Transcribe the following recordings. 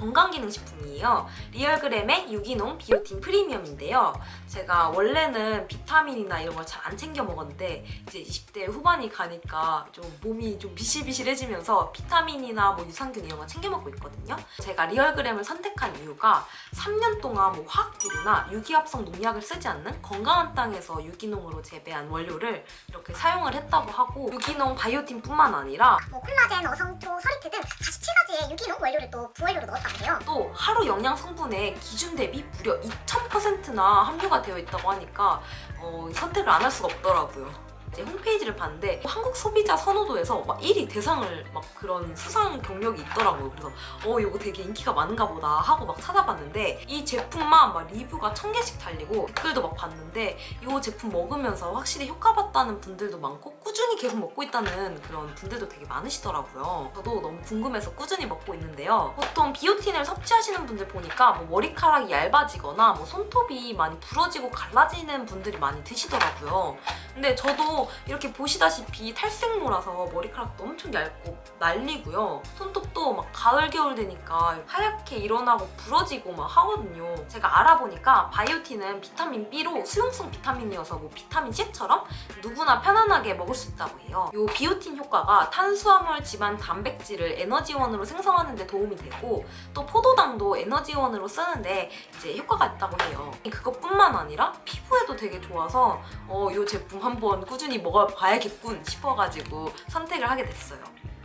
건강기능식품이에요. 리얼그램의 유기농 비오틴 프리미엄인데요. 제가 원래는 비타민이나 이런 걸 잘 안 챙겨 먹었는데 이제 20대 후반이 가니까 좀 몸이 좀 비실비실해지면서 비타민이나 뭐 유산균 이런 거 챙겨 먹고 있거든요. 제가 리얼그램을 선택한 이유가 3년 동안 뭐 화학비료나 유기합성 농약을 쓰지 않는 건강한 땅에서 유기농으로 재배한 원료를 이렇게 사용을 했다고 하고 유기농 바이오틴뿐만 아니라 뭐 콜라겐, 어성초, 서리트 등 47가지의 유기농 원료를 또 부원료로 넣었다고 해요. 또 하루 영양 성분의 기준 대비 무려 2000%나 함유가 되어 있다고 하니까 어, 선택을 안 할 수가 없더라고요. 이제 홈페이지를 봤는데 한국 소비자 선호도에서 막 1위 대상을 막 그런 수상 경력이 있더라고요. 그래서 어 이거 되게 인기가 많은가 보다 하고 막 찾아봤는데 이 제품만 막 리뷰가 1000개씩 달리고 댓글도 막 봤는데 이 제품 먹으면서 확실히 효과 봤다는 분들도 많고 계속 먹고 있다는 그런 분들도 되게 많으시더라고요. 저도 너무 궁금해서 꾸준히 먹고 있는데요. 보통 비오틴을 섭취하시는 분들 보니까 뭐 머리카락이 얇아지거나 뭐 손톱이 많이 부러지고 갈라지는 분들이 많이 드시더라고요. 근데 저도 이렇게 보시다시피 탈색모라서 머리카락도 엄청 얇고 날리고요. 손톱도 막 가을 겨울 되니까 하얗게 일어나고 부러지고 막 하거든요. 제가 알아보니까 바이오틴은 비타민 B로 수용성 비타민이어서 뭐 비타민 C처럼 누구나 편안하게 먹을 수 있다 고 해요. 이 비오틴 효과가 탄수화물, 지방, 단백질을 에너지원으로 생성하는 데 도움이 되고 또 포도당도 에너지원으로 쓰는데 이제 효과가 있다고 해요. 그것뿐만 아니라 피부에도 되게 좋아서 어, 이 제품 한번 꾸준히 먹어봐야겠군 싶어가지고 선택을 하게 됐어요.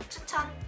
추천!